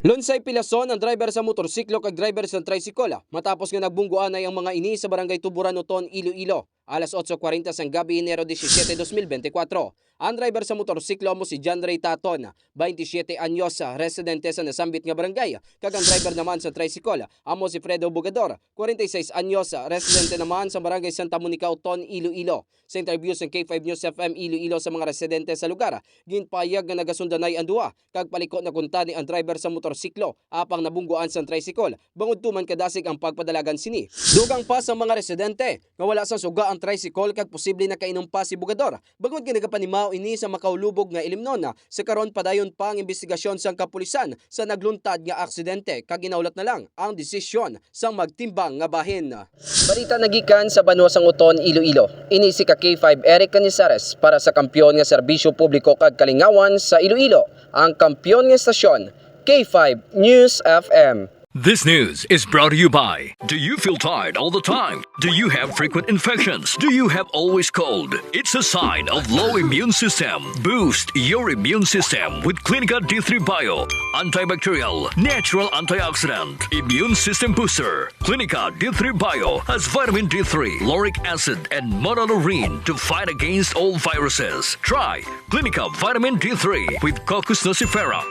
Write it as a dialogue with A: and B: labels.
A: Lunsay Pilason ang driver sa motorsiklo kag driver sa tricycle matapos nga nagbungguan ay ang mga ini sa barangay Tuburan Uton, Iloilo. Alas 8.40 sang gabi Enero 17, 2024. Ang driver sa motorsiklo mo si John Ray Taton, 27 anyos, residente sa nasambit nga barangay. Kag ang driver naman sa tricycle, amo si Fredo Bugador, 46 anyos, residente naman sa barangay Santa Monica Uton, Iloilo. Sa interview sa K5 News FM Iloilo sa mga residente sa lugar, ginpayag nga nagasundanay ang duwa kag paliko na kunta ni ang driver sa motorsiklo apang nabungguan sa tricycle bangod tuman kadasig ang pagpadalagan sini. Dugang pa sa mga residente nga wala sa suga ang tricycle kag posible na kainom pa si bugador. Bangod nga nagapanimaw ini sa makaulubog nga ilimnon sa karon padayon pa ang investigasyon sa kapulisan sa nagluntad nga aksidente kag ginaulat na lang ang desisyon sa magtimbang nga bahin. Balita nagikan sa Banwasang Uton, Iloilo. Ini si ka K5 Eric Canizares para sa kampiyon nga serbisyo publiko kag kalingawan sa Iloilo. Ang kampiyon nga estasyon K5 News FM.
B: This news is brought to you by Do you feel tired all the time? Do you have frequent infections? Do you have always cold? It's a sign of low immune system. Boost your immune system with Clinica D3 Bio, antibacterial, natural antioxidant, immune system booster. Clinica D3 Bio has vitamin D3, lauric acid, and monolurine to fight against all viruses. Try Clinica Vitamin D3 with Coccus nocifera,